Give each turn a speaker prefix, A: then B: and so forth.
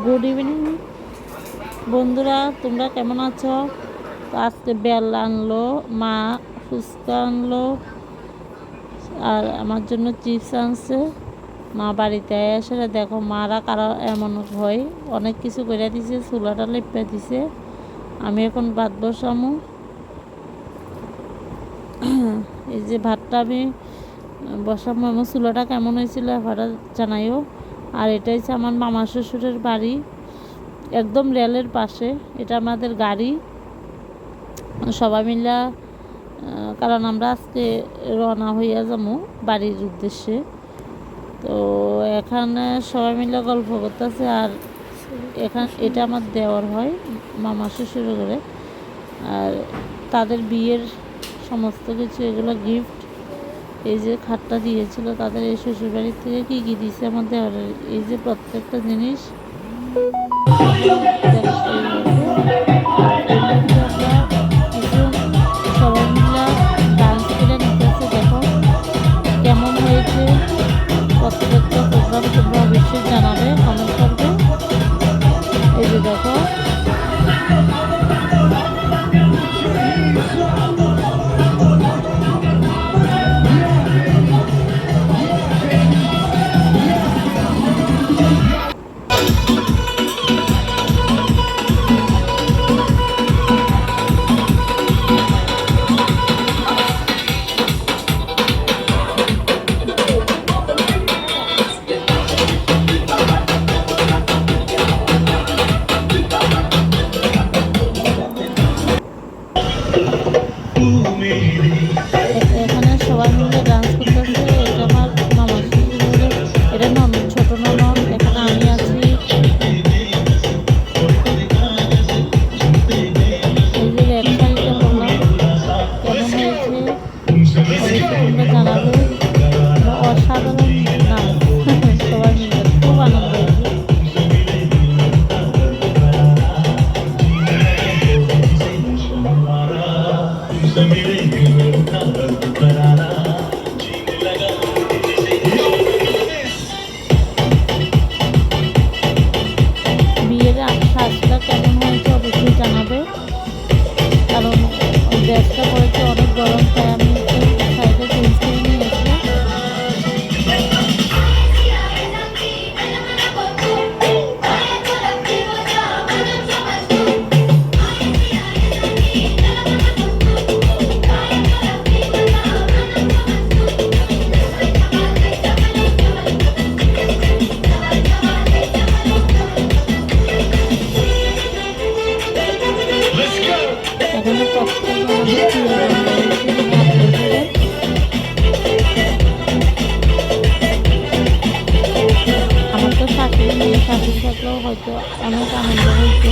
A: Good evening বন্ধুরা, তোমরা কেমন আছো? আজকে বেল আনলো, মা ফুচকা আনলো, আর আমার জন্য চিপস আনছে। মা বাড়িতে এসে দেখো, মারা কারও এমন হয় অনেক কিছু করে দিছে, চুলাটা লেপে দিছে। আমি এখন ভাত বসামু। এই যে ভাতটা আমি বসামু, আমার চুলাটা কেমন হয়েছিল এবারটা জানাইও। আর এটা হচ্ছে আমার মামা শ্বশুরের বাড়ি, একদম রেলের পাশে। এটা আমাদের গাড়ি। সবাই মিলা কারণ আমরা আজকে রওনা হইয়া যাব বাড়ির উদ্দেশ্যে। তো এখানে সবাই মিলে গল্প করতেছে আর এখান, এটা আমার দেওয়ার হয় মামা শ্বশুর করে আর তাদের বিয়ের সমস্ত কিছু, এগুলো গিফট এই যে খাটটা দিয়েছিল, তাদের এই শ্বশুরবাড়ির থেকে কি কি দিছে আমাদের এই যে প্রত্যেকটা জিনিস। কেমন হয়েছে? কত প্রোগ্রাম তোমরা অবশ্যই জানাবে এখানে সবাই মিলে ডান্স করতেছে। এটা আমার মামা এটা ননদ ছোট ননদ এখানে আমি আছি। এই যে কেমন সাজটা কেমন হয়েছে অবশ্যই আমার তো শাশুড়ি নেই শাশুড়ি থাকলেও হয়তো অনেক আনন্দ হইতো।